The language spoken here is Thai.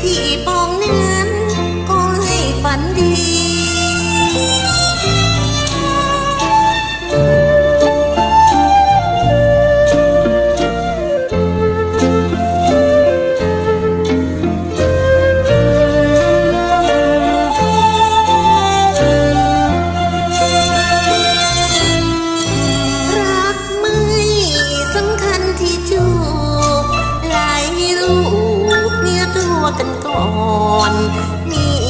ที่ปองเนื้อ กันก่อน มี